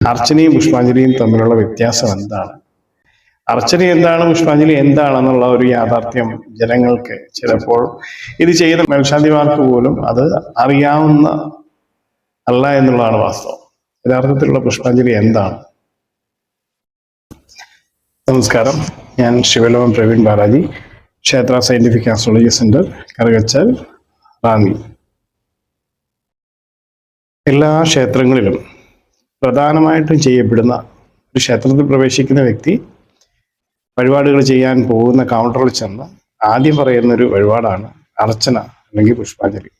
അർച്ചനയും പുഷ്പാഞ്ജലിയും തമ്മിലുള്ള വ്യത്യാസം എന്താണ്? അർച്ചന എന്താണ് പുഷ്പാഞ്ജലി എന്താണെന്നുള്ള ഒരു യാഥാർത്ഥ്യം ജനങ്ങൾക്ക് ചിലപ്പോൾ ഇത് ചെയ്ത മേൽശാന്തിമാർക്ക് പോലും അത് അറിയാവുന്ന അല്ല എന്നുള്ളതാണ് വാസ്തവം. യഥാർത്ഥത്തിലുള്ള പുഷ്പാഞ്ജലി എന്താണ്? നമസ്കാരം. ഞാൻ ശിവലോകം പ്രവീൺ ബാലാജി ക്ഷേത്ര scientific astrology centre Karukachal Ranni. എല്ലാ ക്ഷേത്രങ്ങളിലും പ്രധാനമായിട്ടും ചെയ്യപ്പെടുന്ന ഒരു ക്ഷേത്രത്തിൽ പ്രവേശിക്കുന്ന വ്യക്തി വഴിപാടുകൾ ചെയ്യാൻ പോകുന്ന കൗണ്ടറിൽ ചെന്ന് ആദ്യം പറയുന്ന ഒരു വഴിപാടാണ് അർച്ചന അല്ലെങ്കിൽ പുഷ്പാഞ്ജലി.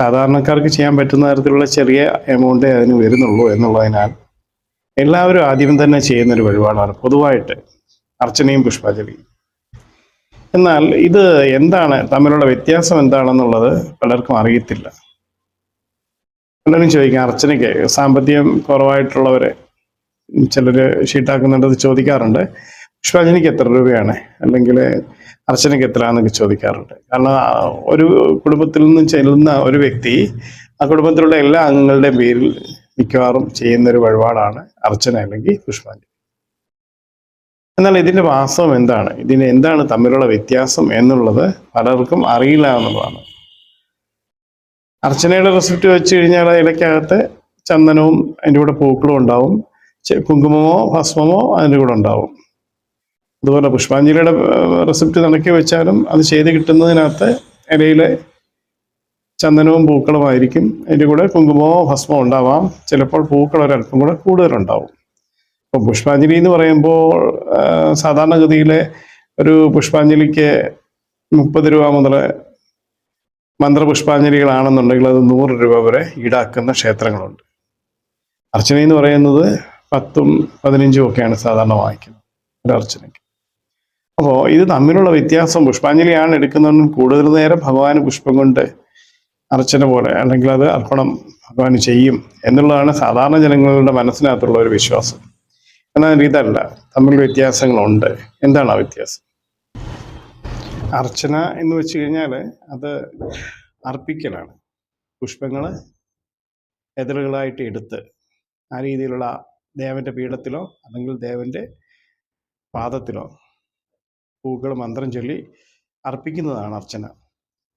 സാധാരണക്കാർക്ക് ചെയ്യാൻ പറ്റുന്ന തരത്തിലുള്ള ചെറിയ എമൗണ്ടേ അതിന് വരുന്നുള്ളൂ എന്നുള്ളതിനാൽ എല്ലാവരും ആദ്യം തന്നെ ചെയ്യുന്ന ഒരു വഴിപാടാണ് പൊതുവായിട്ട് അർച്ചനയും പുഷ്പാഞ്ജലിയും. എന്നാൽ ഇത് എന്താണ്? തമ്മിലുള്ള വ്യത്യാസം എന്താണെന്നുള്ളത് പലർക്കും അറിയത്തില്ല. പലരും ചോദിക്കാം. അർച്ചനയ്ക്ക് സാമ്പത്തികം കുറവായിട്ടുള്ളവരെ ചിലർ ഷീട്ടാക്കുന്നുണ്ടത് ചോദിക്കാറുണ്ട്. പുഷ്പാഞ്ജലിക്ക് എത്ര രൂപയാണ്? അല്ലെങ്കിൽ അർച്ചനയ്ക്ക് എത്ര എന്നൊക്കെ ചോദിക്കാറുണ്ട്. കാരണം ഒരു കുടുംബത്തിൽ നിന്ന് ചെല്ലുന്ന ഒരു വ്യക്തി ആ കുടുംബത്തിലുള്ള എല്ലാ അംഗങ്ങളുടെയും പേരിൽ മിക്കവാറും ചെയ്യുന്ന ഒരു വഴിപാടാണ് അർച്ചന അല്ലെങ്കിൽ പുഷ്പാഞ്ജലി. എന്നാൽ ഇതിന്റെ വാസ്തവം എന്താണ്? ഇതിന് എന്താണ് തമ്മിലുള്ള വ്യത്യാസം എന്നുള്ളത് പലർക്കും അറിയില്ല എന്നുള്ളതാണ്. അർച്ചനയുടെ റെസിപ്റ്റ് വെച്ച് കഴിഞ്ഞാൽ ഇലക്കകത്ത് ചന്ദനവും അതിന്റെ കൂടെ പൂക്കളും ഉണ്ടാവും. കുങ്കുമമോ ഭസ്മമോ അതിന്റെ കൂടെ ഉണ്ടാവും. അതുപോലെ പുഷ്പാഞ്ജലിയുടെ റെസിപ്റ്റ് നടക്കി വെച്ചാലും അത് ചെയ്ത് കിട്ടുന്നതിനകത്ത് ഇലയിലെ ചന്ദനവും പൂക്കളുമായിരിക്കും അതിന്റെ കൂടെ കുങ്കുമമോ ഭസ്മോ ഉണ്ടാവാം. ചിലപ്പോൾ പൂക്കൾ ഒരല്പം കൂടെ കൂടുതലുണ്ടാവും. അപ്പം പുഷ്പാഞ്ജലി എന്ന് പറയുമ്പോൾ സാധാരണഗതിയിലെ ഒരു പുഷ്പാഞ്ജലിക്ക് മുപ്പത് രൂപ മുതൽ മന്ത്രപുഷ്പാഞ്ജലികളാണെന്നുണ്ടെങ്കിൽ അത് നൂറ് രൂപ വരെ ഈടാക്കുന്ന ക്ഷേത്രങ്ങളുണ്ട്. അർച്ചന എന്ന് പറയുന്നത് പത്തും പതിനഞ്ചും ഒക്കെയാണ് സാധാരണ വാങ്ങിക്കുന്നത് ഒരു അർച്ചനയ്ക്ക്. അപ്പോൾ ഇത് തമ്മിലുള്ള വ്യത്യാസം പുഷ്പാഞ്ജലിയാണ് എടുക്കുന്നതെന്നും കൂടുതൽ നേരം ഭഗവാന് പുഷ്പം കൊണ്ട് അർച്ചന പോലെ അല്ലെങ്കിൽ അത് അർപ്പണം ഭഗവാന് ചെയ്യും എന്നുള്ളതാണ് സാധാരണ ജനങ്ങളുടെ മനസ്സിനകത്തുള്ള ഒരു വിശ്വാസം. എന്നാൽ ഇതല്ല തമ്മിൽ വ്യത്യാസങ്ങളുണ്ട്. എന്താണ് ആ വ്യത്യാസം? അർച്ചന എന്ന് വെച്ച് കഴിഞ്ഞാൽ അത് അർപ്പിക്കലാണ്. പുഷ്പങ്ങൾ എതിരുകളായിട്ട് എടുത്ത് ആ രീതിയിലുള്ള ദേവന്റെ പീഠത്തിലോ അല്ലെങ്കിൽ ദേവന്റെ പാദത്തിലോ പൂക്കൾ മന്ത്രം ചൊല്ലി അർപ്പിക്കുന്നതാണ് അർച്ചന.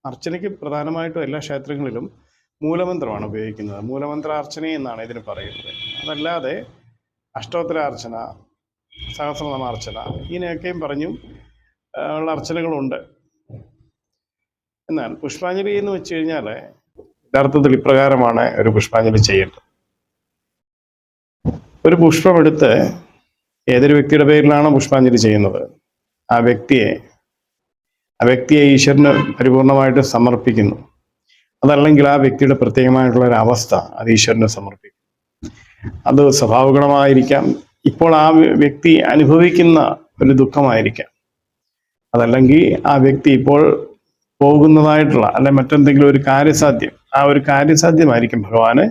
അർച്ചനയ്ക്ക് പ്രധാനമായിട്ടും എല്ലാ ക്ഷേത്രങ്ങളിലും മൂലമന്ത്രമാണ് ഉപയോഗിക്കുന്നത്. മൂലമന്ത്ര അർച്ചന എന്നാണ് ഇതിന് പറയുന്നത്. അതല്ലാതെ അഷ്ടോത്തര അർച്ചന സഹസ്രനാമ അർച്ചന ഇതിനെയൊക്കെയും പറഞ്ഞും ഉള്ള അർച്ചനകളുണ്ട്. എന്നാൽ പുഷ്പാഞ്ജലി എന്ന് വെച്ച് കഴിഞ്ഞാൽ യഥാർത്ഥത്തിൽ ഇപ്രകാരമാണ് ഒരു പുഷ്പാഞ്ജലി ചെയ്യേണ്ടത്. ഒരു പുഷ്പമെടുത്ത് ഏതൊരു വ്യക്തിയുടെ പേരിലാണോ പുഷ്പാഞ്ജലി ചെയ്യുന്നത്? ആ വ്യക്തിയെ ആ വ്യക്തിയെ ഈശ്വരന് പരിപൂർണമായിട്ട് സമർപ്പിക്കുന്നു. അതല്ലെങ്കിൽ ആ വ്യക്തിയുടെ പ്രത്യേകമായിട്ടുള്ള ഒരു അവസ്ഥ അത് ഈശ്വരന് സമർപ്പിക്കുന്നു. അത് സ്വഭാവഗുണമായിരിക്കാം. ഇപ്പോൾ ആ വ്യക്തി അനുഭവിക്കുന്ന ഒരു ദുഃഖമായിരിക്കാം. അതല്ലെങ്കിൽ ആ വ്യക്തി ഇപ്പോൾ പോകുന്നതായിട്ടുള്ള അല്ലെ മറ്റെന്തെങ്കിലും ഒരു കാര്യസാധ്യം ആ ഒരു കാര്യസാധ്യമായിരിക്കും ഭഗവാന്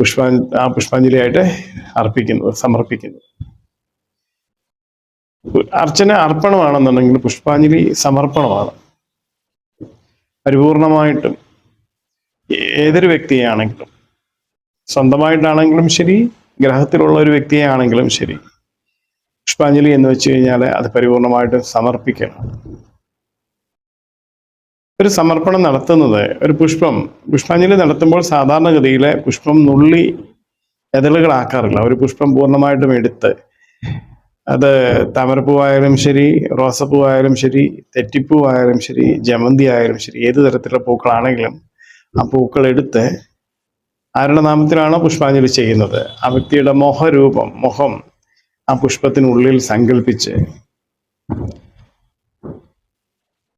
പുഷ്പാ ആ പുഷ്പാഞ്ജലിയായിട്ട് അർപ്പിക്കുന്നത് സമർപ്പിക്കുന്നത് അർച്ചന അർപ്പണമാണെന്നുണ്ടെങ്കിൽ പുഷ്പാഞ്ജലി സമർപ്പണമാണ്. പരിപൂർണമായിട്ടും ഏതൊരു വ്യക്തിയാണെങ്കിലും സ്വന്തമായിട്ടാണെങ്കിലും ശരി ഗ്രഹത്തിലുള്ള ഒരു വ്യക്തിയാണെങ്കിലും ശരി. പുഷ്പാഞ്ജലി എന്ന് വെച്ച് കഴിഞ്ഞാൽ അത് പരിപൂർണമായിട്ട് സമർപ്പിക്കണം. ഒരു സമർപ്പണം നടത്തുന്നത് ഒരു പുഷ്പം പുഷ്പാഞ്ജലി നടത്തുമ്പോൾ സാധാരണഗതിയിൽ പുഷ്പം നുള്ളി എതളുകളാക്കാറില്ല ഒരു പുഷ്പം പൂർണമായിട്ടും എടുത്ത് അത് താമരപ്പൂവായാലും ശരി റോസപ്പൂവായാലും ശരി തെറ്റിപ്പൂവായാലും ശരി ജമന്തി ആയാലും ശരി ഏത് തരത്തിലുള്ള പൂക്കളാണെങ്കിലും ആ പൂക്കൾ എടുത്ത് ആരുടെ നാമത്തിലാണോ പുഷ്പാഞ്ജലി ചെയ്യുന്നത്? ആ വ്യക്തിയുടെ മോഹരൂപം മുഖം ആ പുഷ്പത്തിനുള്ളിൽ സങ്കല്പിച്ച്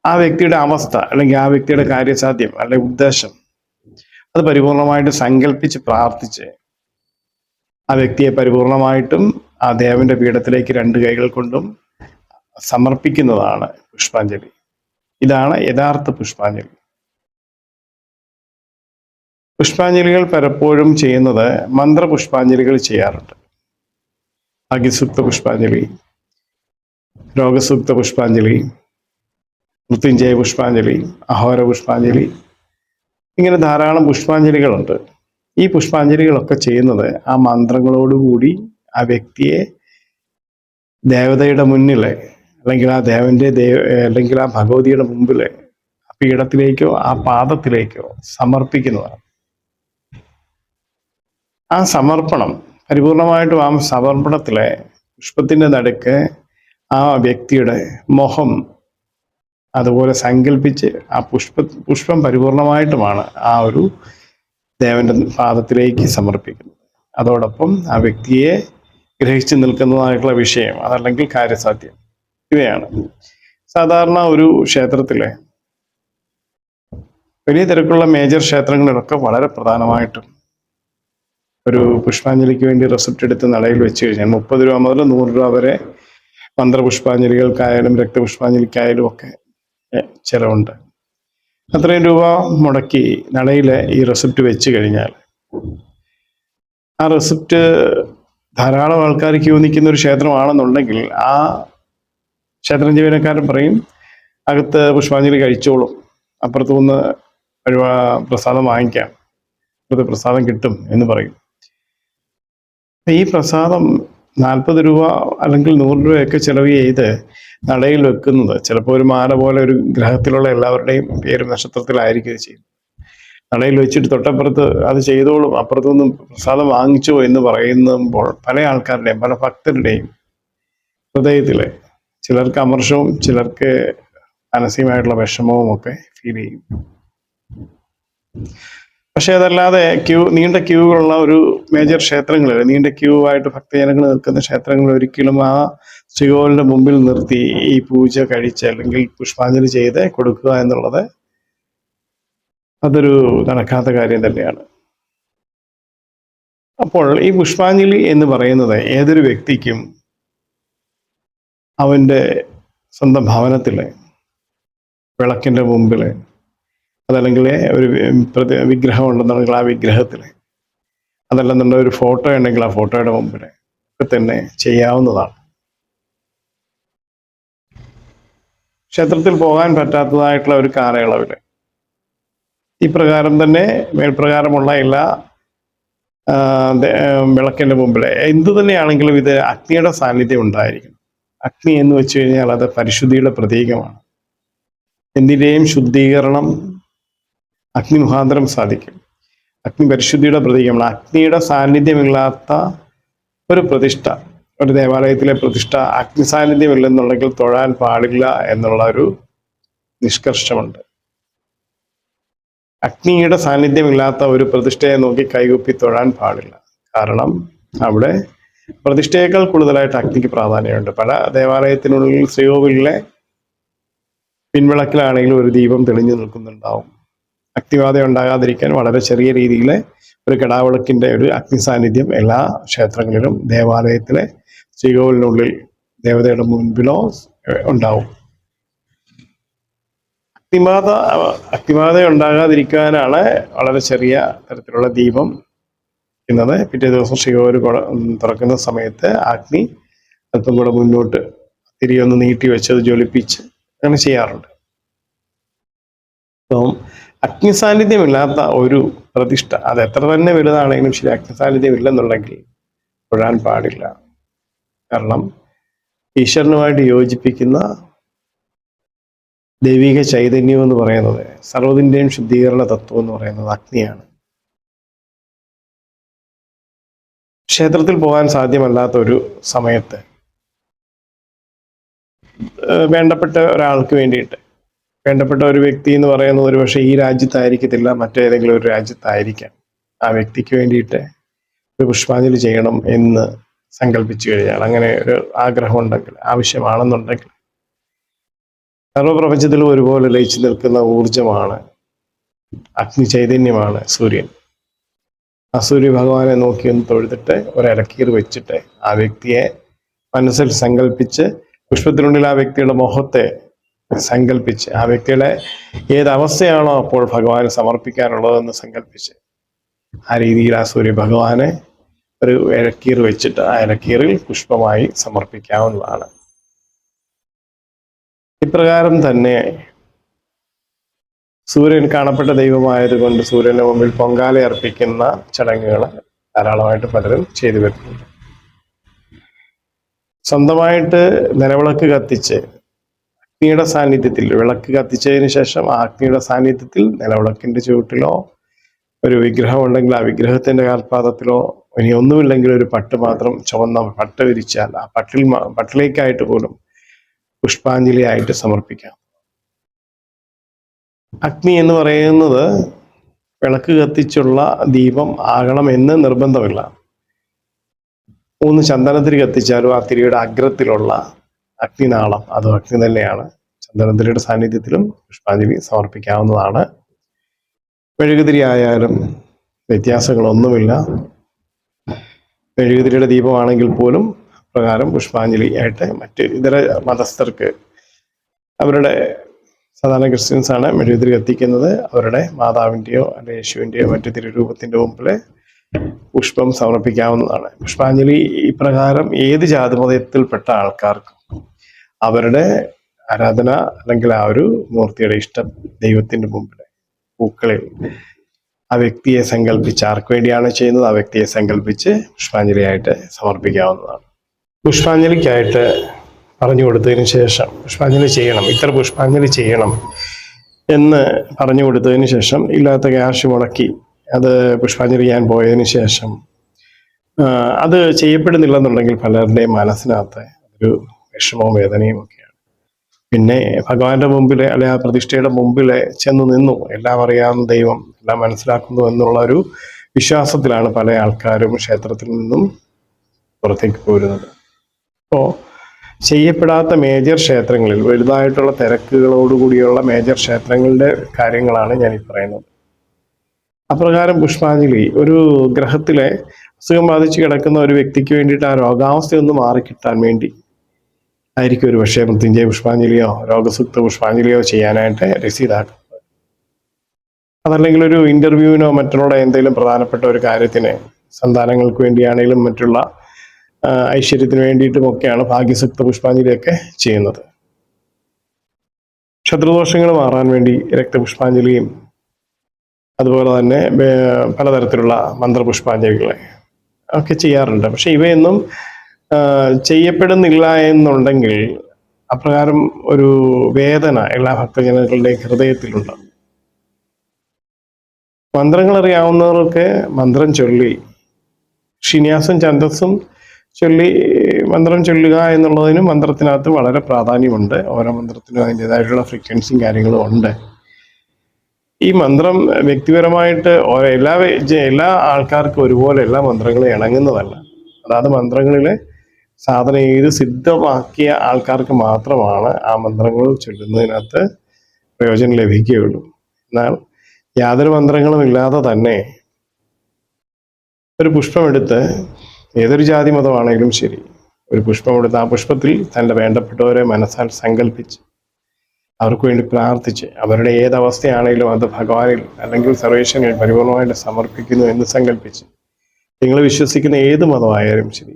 ആ വ്യക്തിയുടെ അവസ്ഥ അല്ലെങ്കിൽ ആ വ്യക്തിയുടെ കാര്യസാധ്യം അല്ലെങ്കിൽ ഉദ്ദേശം അത് പരിപൂർണമായിട്ട് സങ്കല്പിച്ച് പ്രാർത്ഥിച്ച് ആ വ്യക്തിയെ പരിപൂർണമായിട്ടും ആ ദേവന്റെ പീഠത്തിലേക്ക് രണ്ട് കൈകൾ കൊണ്ടും സമർപ്പിക്കുന്നതാണ് പുഷ്പാഞ്ജലി. ഇതാണ് യഥാർത്ഥ പുഷ്പാഞ്ജലി. പുഷ്പാഞ്ജലികൾ പലപ്പോഴും ചെയ്യുന്നത് മന്ത്രപുഷ്പാഞ്ജലികൾ ചെയ്യാറുണ്ട്. അഗ്നിസൂക്ത പുഷ്പാഞ്ജലി രോഗസൂക്ത പുഷ്പാഞ്ജലി മൃത്യുഞ്ജയ പുഷ്പാഞ്ജലി അഹോര പുഷ്പാഞ്ജലി ഇങ്ങനെ ധാരാളം പുഷ്പാഞ്ജലികളുണ്ട്. ഈ പുഷ്പാഞ്ജലികളൊക്കെ ചെയ്യുന്നത് ആ മന്ത്രങ്ങളോടുകൂടി ആ വ്യക്തിയെ ദേവതയുടെ മുന്നിൽ അല്ലെങ്കിൽ ആ ദേവന്റെ ദേവ അല്ലെങ്കിൽ ആ ഭഗവതിയുടെ മുമ്പിൽ ആ പീഠത്തിലേക്കോ ആ പാദത്തിലേക്കോ സമർപ്പിക്കുന്നതാണ്. ആ സമർപ്പണം പരിപൂർണമായിട്ടും ആ സമർപ്പണത്തിലെ പുഷ്പത്തിന്റെ നടുക്ക് ആ വ്യക്തിയുടെ മുഖം അതുപോലെ സങ്കല്പിച്ച് ആ പുഷ്പ പുഷ്പം പരിപൂർണമായിട്ടുമാണ് ആ ഒരു ദേവന്റെ പാദത്തിലേക്ക് സമർപ്പിക്കുന്നത്. അതോടൊപ്പം ആ വ്യക്തിയെ ഗ്രഹിച്ചു നിൽക്കുന്നതായിട്ടുള്ള വിഷയം അതല്ലെങ്കിൽ കാര്യസാധ്യം ഇവയാണ്. സാധാരണ ഒരു ക്ഷേത്രത്തിലെ വലിയ തിരക്കുള്ള മേജർ ക്ഷേത്രങ്ങളിലൊക്കെ വളരെ പ്രധാനമായിട്ടും ഒരു പുഷ്പാഞ്ജലിക്ക് വേണ്ടി റെസിപ്റ്റ് എടുത്ത് നടയിൽ വെച്ച് കഴിഞ്ഞാൽ മുപ്പത് രൂപ മുതൽ നൂറ് രൂപ വരെ മന്ത്രപുഷ്പാഞ്ജലികൾക്കായാലും രക്തപുഷ്പാഞ്ജലിക്കായാലും ഒക്കെ ചിലവുണ്ട്. അത്രയും രൂപ മുടക്കി നടയിലെ ഈ റെസിപ്റ്റ് വെച്ച് കഴിഞ്ഞാൽ ആ റെസിപ്റ്റ് ധാരാളം ആൾക്കാർ ക്യൂ നിൽക്കുന്ന ഒരു ക്ഷേത്രമാണെന്നുണ്ടെങ്കിൽ ആ ക്ഷേത്രം ജീവനക്കാരൻ പറയും അകത്ത് പുഷ്പാഞ്ജലി കഴിച്ചോളും. അപ്പുറത്തു നിന്ന് പ്രസാദം വാങ്ങിക്കാം. അപ്പുറത്ത് പ്രസാദം കിട്ടും എന്ന് പറയും. ഈ പ്രസാദം നാൽപ്പത് രൂപ അല്ലെങ്കിൽ നൂറ് രൂപയൊക്കെ ചിലവ് ചെയ്ത് നടയിൽ വെക്കുന്നത് ചിലപ്പോൾ ഒരു മാല പോലെ ഒരു ഗ്രഹത്തിലുള്ള എല്ലാവരുടെയും പേരും നക്ഷത്രത്തിലായിരിക്കും ചെയ്യും നടയിൽ വെച്ചിട്ട് തൊട്ടപ്പുറത്ത് അത് ചെയ്തോളും അപ്പുറത്തുനിന്ന് പ്രസാദം വാങ്ങിച്ചോ എന്ന് പറയുമ്പോൾ പല ആൾക്കാരുടെയും പല ഭക്തരുടെയും ഹൃദയത്തിൽ ചിലർക്ക് അമർഷവും ചിലർക്ക് മാനസികമായിട്ടുള്ള വിഷമവും ഒക്കെ ഫീൽ ചെയ്യും. പക്ഷെ അതല്ലാതെ ക്യൂ നീണ്ട ക്യൂകളുള്ള ഒരു മേജർ ക്ഷേത്രങ്ങളിൽ നീണ്ട ക്യൂ ആയിട്ട് ഭക്തജനങ്ങൾ നിൽക്കുന്ന ക്ഷേത്രങ്ങളിൽ ഒരിക്കലും ആ ശ്രീകോവിലിന്റെ മുമ്പിൽ നിർത്തി ഈ പൂജ കഴിച്ച് അല്ലെങ്കിൽ പുഷ്പാഞ്ജലി ചെയ്ത് കൊടുക്കുക എന്നുള്ളത് അതൊരു നടക്കാത്ത കാര്യം തന്നെയാണ്. അപ്പോൾ ഈ പുഷ്പാഞ്ജലി എന്ന് പറയുന്നത് ഏതൊരു വ്യക്തിക്കും അവന്റെ സ്വന്തം ഭവനത്തിൽ വിളക്കിന്റെ മുമ്പിൽ അതല്ലെങ്കിൽ ഒരു പ്രതി വിഗ്രഹം ഉണ്ടെന്നുണ്ടെങ്കിൽ ആ വിഗ്രഹത്തിൽ അതല്ലെന്നുണ്ടെങ്കിൽ ഒരു ഫോട്ടോ ഉണ്ടെങ്കിൽ ആ ഫോട്ടോയുടെ മുമ്പിൽ ഒക്കെ തന്നെ ചെയ്യാവുന്നതാണ്. ക്ഷേത്രത്തിൽ പോകാൻ പറ്റാത്തതായിട്ടുള്ള ഒരു കാലയളവിൽ ഇപ്രകാരം തന്നെ മേൽപ്രകാരമുള്ള എല്ലാ വിളക്കിന്റെ മുമ്പിൽ എന്തു തന്നെയാണെങ്കിലും ഇത് അഗ്നിയുടെ സാന്നിധ്യം ഉണ്ടായിരിക്കണം. അഗ്നി എന്ന് വെച്ച് കഴിഞ്ഞാൽ അത് പരിശുദ്ധിയുടെ പ്രതീകമാണ്. എന്തിന്റെയും ശുദ്ധീകരണം അഗ്നി മുഖാന്തരം സാധിക്കും. അഗ്നി പരിശുദ്ധിയുടെ പ്രതീകമാണ് അഗ്നിയുടെ സാന്നിധ്യമില്ലാത്ത ഒരു പ്രതിഷ്ഠ ഒരു ദേവാലയത്തിലെ പ്രതിഷ്ഠ അഗ്നി സാന്നിധ്യമില്ലെന്നുണ്ടെങ്കിൽ തൊഴാൻ പാടില്ല എന്നുള്ള ഒരു നിഷ്കർഷമുണ്ട്. അഗ്നിയുടെ സാന്നിധ്യമില്ലാത്ത ഒരു പ്രതിഷ്ഠയെ നോക്കി കൈകുപ്പി തൊഴാൻ പാടില്ല. കാരണം അവിടെ പ്രതിഷ്ഠയേക്കാൾ കൂടുതലായിട്ട് അഗ്നിക്ക് പ്രാധാന്യമുണ്ട്. പല ദേവാലയത്തിനുള്ളിൽ ശ്രീകോവിലെ പിൻവിളക്കിലാണെങ്കിലും ഒരു ദീപം തെളിഞ്ഞു നിൽക്കുന്നുണ്ടാവും. അഗ്നിബാധ ഉണ്ടാകാതിരിക്കാൻ വളരെ ചെറിയ രീതിയിൽ ഒരു കടാവിളക്കിന്റെ ഒരു അഗ്നി സാന്നിധ്യം എല്ലാ ക്ഷേത്രങ്ങളിലും ദേവാലയത്തിലെ ശ്രീകോവിലിനുള്ളിൽ ദേവതയുടെ മുൻപിലോ ഉണ്ടാവും. അഗ്നിബാധ അഗ്നിബാധ ഉണ്ടാകാതിരിക്കാനാണ് വളരെ ചെറിയ തരത്തിലുള്ള ദീപം ഇന്നത്. പിറ്റേ ദിവസം ശ്രീകോവിൽ തുറക്കുന്ന സമയത്ത് അഗ്നി അല്പം കൂടെ മുന്നോട്ട് തിരിയൊന്ന് നീട്ടി വെച്ചത് ജ്വലിപ്പിച്ച് അങ്ങനെ ചെയ്യാറുണ്ട്. അപ്പം അഗ്നി സാന്നിധ്യമില്ലാത്ത ഒരു പ്രതിഷ്ഠ. അത് എത്ര തന്നെ വലുതാണെങ്കിലും ശരി അഗ്നിസാന്നിധ്യം ഇല്ലെന്നുണ്ടെങ്കിൽ തൊഴാൻ പാടില്ല. കാരണം ഈശ്വരനുമായിട്ട് യോജിപ്പിക്കുന്ന ദൈവിക ചൈതന്യം എന്ന് പറയുന്നത് സർവതിന്റെയും ശുദ്ധീകരണ തത്വം എന്ന് പറയുന്നത് അഗ്നിയാണ്. ക്ഷേത്രത്തിൽ പോകാൻ സാധ്യമല്ലാത്ത ഒരു സമയത്ത് വേണ്ടപ്പെട്ട ഒരാൾക്ക് വേണ്ടിയിട്ട് വേണ്ടപ്പെട്ട ഒരു വ്യക്തി എന്ന് പറയുന്നത് ഒരു പക്ഷേ ഈ രാജ്യത്തായിരിക്കത്തില്ല മറ്റേതെങ്കിലും ഒരു രാജ്യത്തായിരിക്കാം. ആ വ്യക്തിക്ക് വേണ്ടിയിട്ട് ഒരു പുഷ്പാഞ്ജലി ചെയ്യണം എന്ന് സങ്കല്പിച്ചു കഴിഞ്ഞാൽ അങ്ങനെ ഒരു ആഗ്രഹം ഉണ്ടെങ്കിൽ ആവശ്യമാണെന്നുണ്ടെങ്കിൽ സർവപ്രപഞ്ചത്തിലും ഒരുപോലെ ലയിച്ചു നിൽക്കുന്ന ഊർജമാണ് അഗ്നി ചൈതന്യമാണ് സൂര്യൻ. ആ സൂര്യ ഭഗവാനെ നോക്കി ഒന്ന് തൊഴുതിട്ട് ഒരലക്കീർ വെച്ചിട്ട് ആ വ്യക്തിയെ മനസ്സിൽ സങ്കല്പിച്ച് പുഷ്പത്തിനുള്ളിൽ ആ വ്യക്തിയുടെ മുഖത്തെ സങ്കല്പിച്ച് ആ വ്യക്തിയുടെ ഏത് അവസ്ഥയാണോ അപ്പോൾ ഭഗവാന് സമർപ്പിക്കാനുള്ളതെന്ന് സങ്കല്പിച്ച് ആ രീതിയിൽ ആ സൂര്യ ഭഗവാനെ ഒരു ഇലക്കീർ വെച്ചിട്ട് ആ ഇലക്കീറിൽ പുഷ്പമായി സമർപ്പിക്കാവുന്നതാണ്. ഇപ്രകാരം തന്നെ സൂര്യൻ കാണപ്പെട്ട ദൈവമായതുകൊണ്ട് സൂര്യന്റെ മുമ്പിൽ പൊങ്കാല അർപ്പിക്കുന്ന ചടങ്ങുകൾ ധാരാളമായിട്ട് പലരും ചെയ്തു വരുന്നുണ്ട്. സ്വന്തമായിട്ട് നിലവിളക്ക് കത്തിച്ച് അഗ്നിയുടെ സാന്നിധ്യത്തിൽ വിളക്ക് കത്തിച്ചതിന് ശേഷം ആ അഗ്നിയുടെ സാന്നിധ്യത്തിൽ നിലവിളക്കിന്റെ ചുവട്ടിലോ ഒരു വിഗ്രഹം ഉണ്ടെങ്കിൽ ആ വിഗ്രഹത്തിന്റെ കാൽപാദത്തിലോ ഇനി ഒന്നുമില്ലെങ്കിൽ ഒരു പട്ട് മാത്രം ചുവന്ന പട്ട് വിരിച്ചാൽ ആ പട്ടിൽ പട്ടിലേക്കായിട്ട് പോലും പുഷ്പാഞ്ജലിയായിട്ട് സമർപ്പിക്കാം. അഗ്നി എന്ന് പറയുന്നത് വിളക്ക് കത്തിച്ചുള്ള ദീപം ആകണം എന്ന് നിർബന്ധമില്ല. മൂന്ന് ചന്ദനത്തിരി കത്തിച്ചാലും ആ തിരിയുടെ അഗ്രത്തിലുള്ള അഗ്നിനാളം അത് അഗ്നി തന്നെയാണ്. ചന്ദനത്തിരിയുടെ സാന്നിധ്യത്തിലും പുഷ്പാഞ്ജലി സമർപ്പിക്കാവുന്നതാണ്. മെഴുകുതിരി ആയാലും വ്യത്യാസങ്ങളൊന്നുമില്ല. മെഴുകുതിരിയുടെ ദീപമാണെങ്കിൽ പോലും പ്രകാരം പുഷ്പാഞ്ജലി ആയിട്ട് മറ്റ് ഇതര മതസ്ഥർക്ക് അവരുടെ സാധാരണ ക്രിസ്ത്യൻസ് ആണ് മെഴുകുതിരി കത്തിക്കുന്നത്. അവരുടെ മാതാവിന്റെയോ അല്ലെ യേശുവിന്റെയോ മറ്റു തിരുരൂപത്തിന്റെ മുമ്പിൽ പുഷ്പം സമർപ്പിക്കാവുന്നതാണ്. പുഷ്പാഞ്ജലി ഇപ്രകാരം ഏത് ജാതിമതത്തിൽപ്പെട്ട ആൾക്കാർക്കും അവരുടെ ആരാധന അല്ലെങ്കിൽ ആ ഒരു മൂർത്തിയുടെ ഇഷ്ടം ദൈവത്തിന്റെ മുമ്പിൽ പൂക്കളിൽ ആ വ്യക്തിയെ സങ്കല്പിച്ച് ആർക്ക് വേണ്ടിയാണ് ചെയ്യുന്നത്? ആ വ്യക്തിയെ സങ്കല്പിച്ച് പുഷ്പാഞ്ജലിയായിട്ട് സമർപ്പിക്കാവുന്നതാണ്. പുഷ്പാഞ്ജലിക്കായിട്ട് പറഞ്ഞു കൊടുത്തതിന് ശേഷം പുഷ്പാഞ്ജലി ചെയ്യണം. ഇത്ര പുഷ്പാഞ്ജലി ചെയ്യണം എന്ന് പറഞ്ഞു കൊടുത്തതിന് ശേഷം ഇല്ലാത്ത ക്യാഷ് മുടക്കി അത് പുഷ്പാഞ്ജലി ചെയ്യാൻ പോയതിന് ശേഷം അത് ചെയ്യപ്പെടുന്നില്ലെന്നുണ്ടെങ്കിൽ പലരുടെയും മനസ്സിനകത്ത് ഒരു വിഷമവും വേദനയും ഒക്കെയാണ്. പിന്നെ ഭഗവാന്റെ മുമ്പിലെ അല്ലെ ആ പ്രതിഷ്ഠയുടെ മുമ്പിലെ ചെന്ന് നിന്നു. എല്ലാം അറിയാവുന്ന ദൈവം എല്ലാം മനസ്സിലാക്കുന്നു എന്നുള്ള ഒരു വിശ്വാസത്തിലാണ് പല ആൾക്കാരും ക്ഷേത്രത്തിൽ നിന്നും പുറത്തേക്ക് പോരുന്നത്. അപ്പോൾ ചെയ്യപ്പെടാത്ത മേജർ ക്ഷേത്രങ്ങളിൽ വലുതായിട്ടുള്ള തിരക്കുകളോടുകൂടിയുള്ള മേജർ ക്ഷേത്രങ്ങളുടെ കാര്യങ്ങളാണ് ഞാൻ ഈ പറയുന്നത്. അപ്രകാരം പുഷ്പാഞ്ജലി ഒരു ഗ്രഹത്തിലെ അസുഖം ബാധിച്ച് കിടക്കുന്ന ഒരു വ്യക്തിക്ക് വേണ്ടിയിട്ട് ആ രോഗാവസ്ഥയൊന്ന് മാറിക്കിട്ടാൻ വേണ്ടി ആയിരിക്കും ഒരു പക്ഷേ മൃത്യുഞ്ജയ പുഷ്പാഞ്ജലിയോ രോഗസുക്ത പുഷ്പാഞ്ജലിയോ ചെയ്യാനായിട്ട് രസീതാക്കുന്നത് അതല്ലെങ്കിൽ ഒരു ഇന്റർവ്യൂവിനോ മറ്റുള്ള എന്തെങ്കിലും പ്രധാനപ്പെട്ട ഒരു കാര്യത്തിന് സന്താനങ്ങൾക്ക് വേണ്ടിയാണെങ്കിലും മറ്റുള്ള ഐശ്വര്യത്തിന് വേണ്ടിയിട്ടും ഒക്കെയാണ് ഭാഗ്യസൂക്ത പുഷ്പാഞ്ജലിയൊക്കെ ചെയ്യുന്നത്. ശത്രുദോഷങ്ങൾ മാറാൻ വേണ്ടി രക്തപുഷ്പാഞ്ജലിയും അതുപോലെ തന്നെ പലതരത്തിലുള്ള മന്ത്രപുഷ്പാഞ്ജലികളെ ഒക്കെ ചെയ്യാറുണ്ട്. പക്ഷെ ഇവയൊന്നും ചെയ്യപ്പെടുന്നില്ല എന്നുണ്ടെങ്കിൽ അപ്രകാരം ഒരു വേദന എല്ലാ ഭക്തജനങ്ങളുടെ ഹൃദയത്തിലുണ്ട്. മന്ത്രങ്ങൾ അറിയാവുന്നവർക്ക് മന്ത്രം ചൊല്ലി ഷിന്യാസും ഛന്ദസ്സും ചൊല്ലി മന്ത്രം ചൊല്ലുക എന്നുള്ളതിനും മന്ത്രത്തിനകത്ത് വളരെ പ്രാധാന്യമുണ്ട്. ഓരോ മന്ത്രത്തിനും അതിന്റെതായിട്ടുള്ള ഫ്രീക്വൻസിയും കാര്യങ്ങളും ഉണ്ട്. ഈ മന്ത്രം വ്യക്തിപരമായിട്ട് എല്ലാ എല്ലാ ആൾക്കാർക്കും ഒരുപോലെ എല്ലാ മന്ത്രങ്ങളും ഇണങ്ങുന്നതല്ല. അതാത് മന്ത്രങ്ങളിൽ സാധന ഏത് സിദ്ധമാക്കിയ ആൾക്കാർക്ക് മാത്രമാണ് ആ മന്ത്രങ്ങൾ ചൊല്ലുന്നതിനകത്ത് പ്രയോജനം ലഭിക്കുകയുള്ളൂ. എന്നാൽ യാതൊരു മന്ത്രങ്ങളും ഇല്ലാതെ തന്നെ ഒരു പുഷ്പമെടുത്ത് ഏതൊരു ജാതി മതമാണെങ്കിലും ശരി ഒരു പുഷ്പമെടുത്ത് ആ പുഷ്പത്തിൽ തന്റെ വേണ്ടപ്പെട്ടവരെ മനസ്സാൽ സങ്കല്പിച്ച് അവർക്ക് വേണ്ടി പ്രാർത്ഥിച്ച് അവരുടെ ഏതവസ്ഥയാണെങ്കിലും അത് ഭഗവാനിൽ അല്ലെങ്കിൽ സർവേശ്വരനിൽ പരിപൂർണമായിട്ട് സമർപ്പിക്കുന്നു എന്ന് സങ്കല്പിച്ച് നിങ്ങൾ വിശ്വസിക്കുന്ന ഏത് മതമായാലും ശരി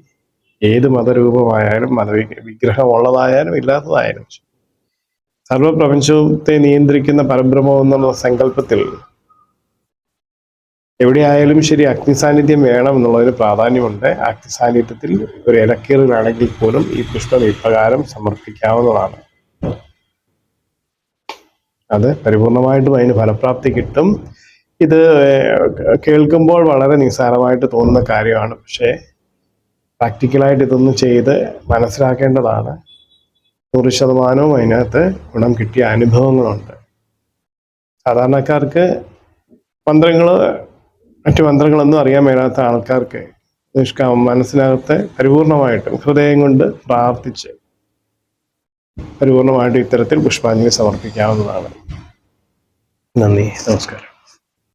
ഏത് മതരൂപമായാലും മത വിഗ്രഹം ഉള്ളതായാലും ഇല്ലാത്തതായാലും. സർവപ്രപഞ്ചത്തെ നിയന്ത്രിക്കുന്ന പരബ്രഹ്മം എന്നുള്ള സങ്കല്പത്തിൽ എവിടെയായാലും ശരി അഗ്നി സാന്നിധ്യം വേണം എന്നുള്ളതിന് പ്രാധാന്യമുണ്ട്. അഗ്നി സാന്നിധ്യത്തിൽ ഒരു ഇലക്കീറിലാണെങ്കിൽ പോലും ഈ പുഷ്പം ഇപ്രകാരം സമർപ്പിക്കാവുന്നതാണ്. അത് പരിപൂർണമായിട്ടും അതിന് ഫലപ്രാപ്തി കിട്ടും. ഇത് കേൾക്കുമ്പോൾ വളരെ നിസ്സാരമായിട്ട് തോന്നുന്ന കാര്യമാണ്. പക്ഷേ പ്രാക്ടിക്കലായിട്ട് ഇതൊന്നും ചെയ്ത് മനസ്സിലാക്കേണ്ടതാണ്. നൂറ് ശതമാനവും അതിനകത്ത് ഗുണം കിട്ടിയ അനുഭവങ്ങളുണ്ട്. സാധാരണക്കാർക്ക് മന്ത്രങ്ങൾ മറ്റു മന്ത്രങ്ങളൊന്നും അറിയാൻ മേലാത്ത ആൾക്കാർക്ക് നിഷ്കാമം മനസ്സിനകത്ത് പരിപൂർണമായിട്ടും ഹൃദയം കൊണ്ട് പ്രാർത്ഥിച്ച് പരിപൂർണമായിട്ടും ഇത്തരത്തിൽ പുഷ്പാഞ്ജലി സമർപ്പിക്കാവുന്നതാണ്. നന്ദി നമസ്കാരം.